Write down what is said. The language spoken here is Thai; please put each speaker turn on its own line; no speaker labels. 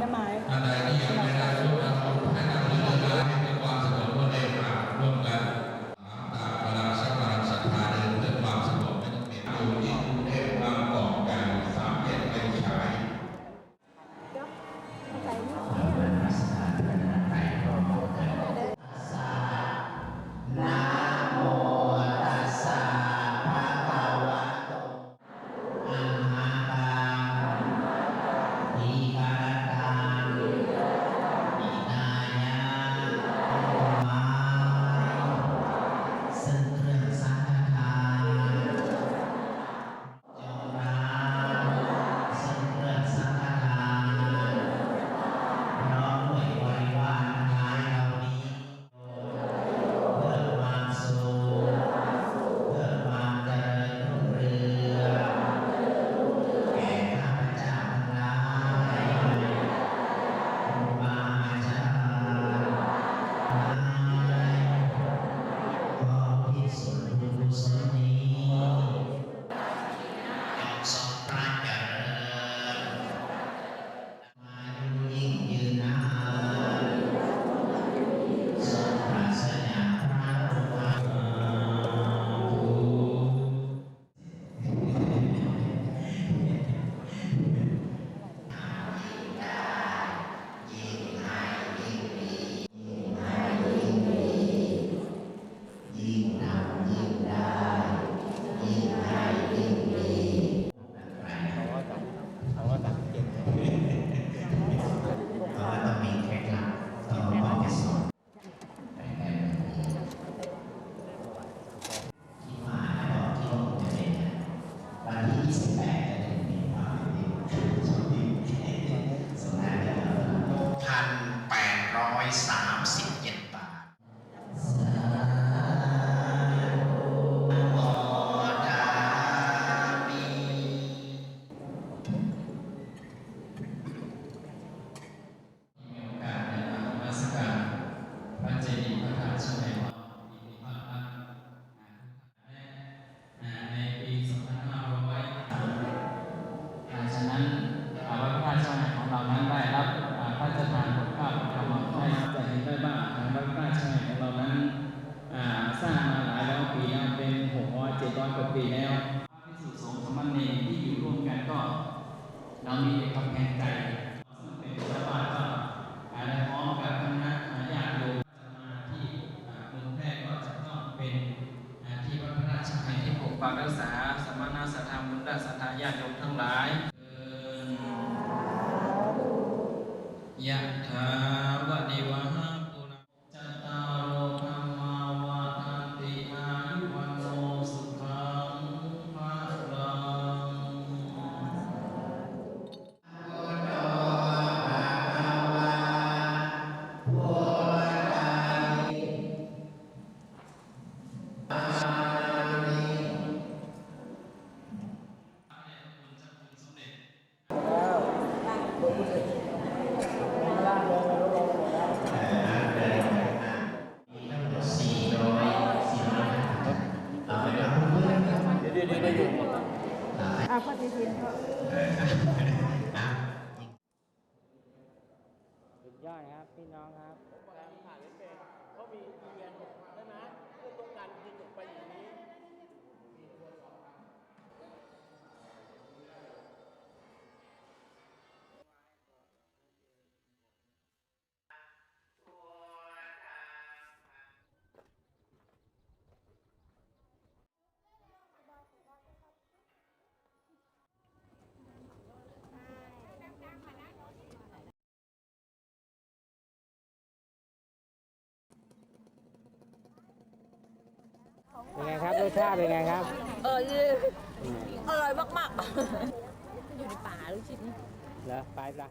ม้ไม้
อะไรที่ยังไม่ได้ร่วมยทน
ให้เราเดินได้ในความสงบเร็
วร่วมกัน น้องมีความแข็งใจ เอาปฏินเถอะ
สุดยอดครับ พี่น้องครับ รสชาติเป็นไงครับ
เออดีอร่อยมากๆ อยู่ในป่าลูกชิ้น
เหรอ ไปละ